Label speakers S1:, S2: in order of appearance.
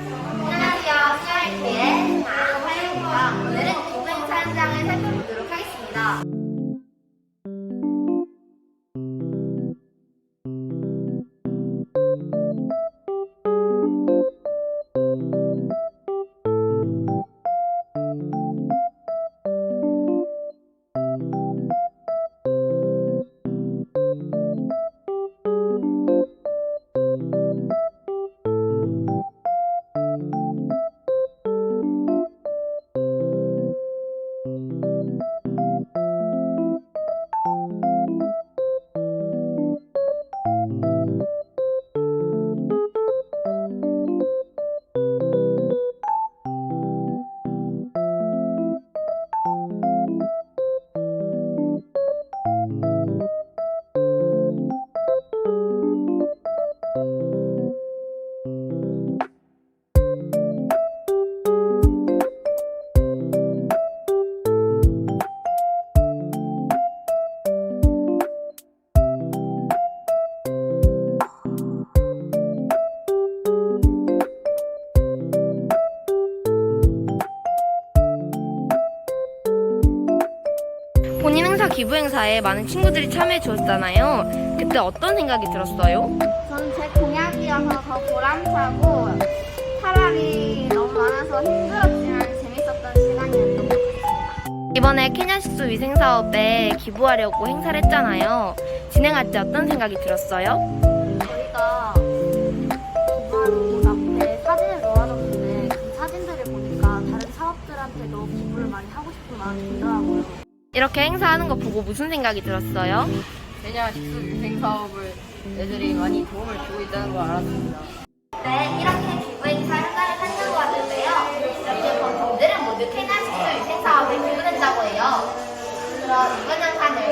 S1: 안녕하세요. 수요일기의 나화영입니다. 오늘은 기부 행사 현장을 살펴보도록 하겠습니다.
S2: 본인 행사 기부 행사에 많은 친구들이 참여해 주었잖아요. 그때 어떤 생각이 들었어요?
S1: 저는 제 공약이어서 더 보람차고 차라리 너무 많아서 힘들었지만 재밌었던 시간이었던 것 같습니다.
S2: 이번에 케냐 식수 위생 사업에 기부하려고 행사를 했잖아요. 진행할 때 어떤 생각이 들었어요?
S1: 저희가 기부하는 곳 앞에 사진을 놓아뒀는데 그 사진들을 보니까 다른 사업들한테도 기부를 많이 하고 싶은 마음이 들더라고요.
S2: 이렇게 행사하는 거 보고 무슨 생각이 들었어요?
S3: 케냐 식수 위생 사업을 애들이 많이 도움을 주고 있다는 걸 알았습니다.
S1: 네, 이렇게 기부 행사 현장을 살펴보았는데요. 여기 본 분들은 모두 케냐 식수 위생 사업에 기부했다고 해요. 그럼 이번 영상을